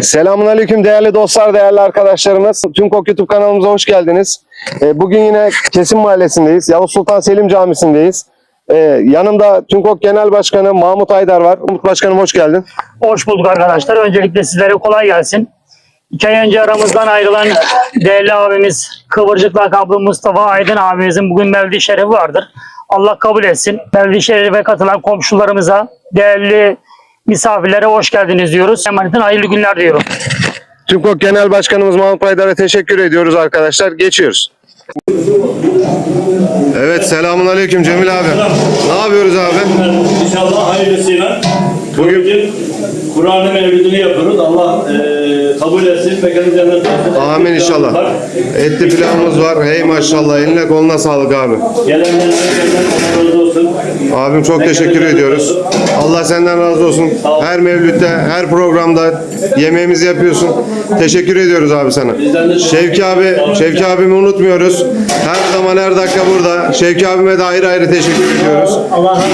Selamünaleyküm değerli dostlar, değerli arkadaşlarımız. Türkok YouTube kanalımıza hoş geldiniz. Ee, Bugün yine Kesim Mahallesi'ndeyiz. Yavuz Sultan Selim Camisi'ndeyiz. Ee, Yanımda Türkok Genel Başkanı Mahmut Aydar var. Mahmut Başkanım hoş geldin. Hoş bulduk arkadaşlar. Öncelikle sizlere kolay gelsin. İki ay önce aramızdan ayrılan değerli abimiz Kıvırcık lakaplı Mustafa Aydın abimizin bugün mevlid şerefi vardır. Allah kabul etsin. Mevlid şerefe katılan komşularımıza, değerli misafirlere hoş geldiniz diyoruz. Emanetin hayırlı günler diyorum. Türkok Genel Başkanımız Mahmut Aydar'a teşekkür ediyoruz arkadaşlar. Geçiyoruz. Evet selamünaleyküm Cemil abi. Ne yapıyoruz abi? İnşallah hayırlısıyla. Bugün- Bugün Kur'an-ı Mevlidini yapıyoruz. Allah eee, kabul etsin. Mekanı cennet etsin. Amin inşallah. Etli pilavımız var. Hey maşallah. Eline koluna sağlık abi. Gelenlerin herkesten Allah razı olsun. Abim çok teşekkür ediyoruz. Allah senden razı olsun. Her mevlütte, her programda yemeğimizi yapıyorsun. Teşekkür ediyoruz abi sana. Şevki abi, Şevki abimi unutmuyoruz. Her zaman her dakika burada. Şevki abime de ayrı ayrı teşekkür ediyoruz. Allah razı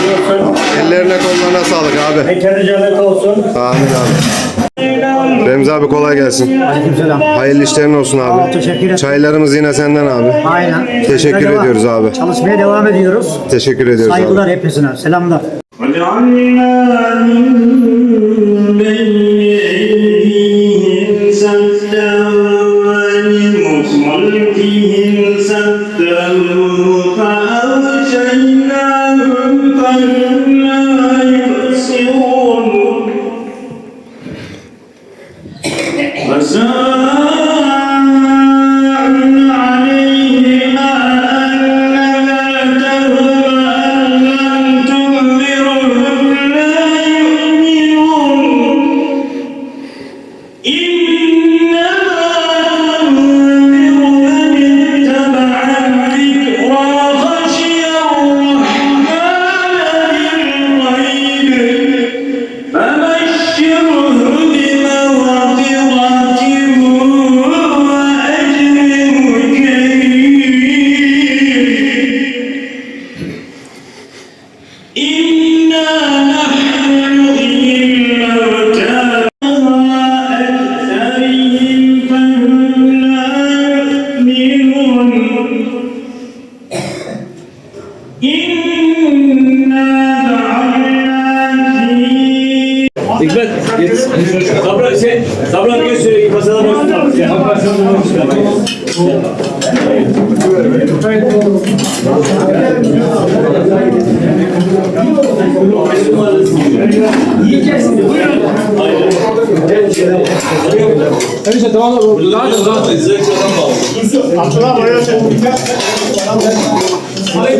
olsun. Ellerine kollarına sağlık abi. Mekanı cennet olsun. Amin abi. Remzi abi kolay gelsin. Aleykümselam. Hayırlı işlerin olsun abi. Teşekkür ederim. Çaylarımız yine senden abi. Aynen. Teşekkür Devam. ediyoruz abi. Çalışmaya devam ediyoruz. Teşekkür ediyoruz abi. Saygılar hepsine. Selamlar. وَجَعَلْنَا مِن Hikmet, Sabra, şey, Sabra bir gösteriyor, masada boş Enişte tamam. Da bu. Rahat ol, rahat ol.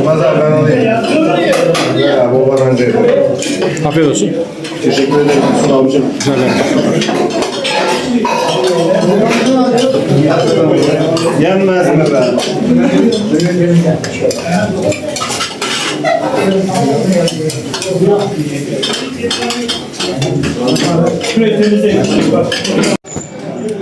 Olmaz abi ben alayım. Ya bu bana önce. Afiyet olsun. Teşekkür ederim Mustafa abicim. Yenmez mi be?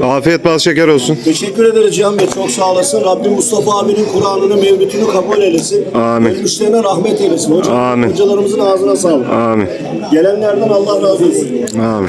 Afiyet bal şeker olsun. Teşekkür ederiz Cihan Bey. Çok sağ olasın. Rabbim Mustafa abinin Kur'an'ını, mevlütünü kabul eylesin. Amin. Ölmüşlerine rahmet eylesin hocam. Amin. Hocalarımızın ağzına sağlık. Amin. Gelenlerden Allah razı olsun. Amin.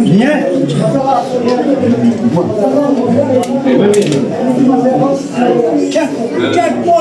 Niye? Gel, gel.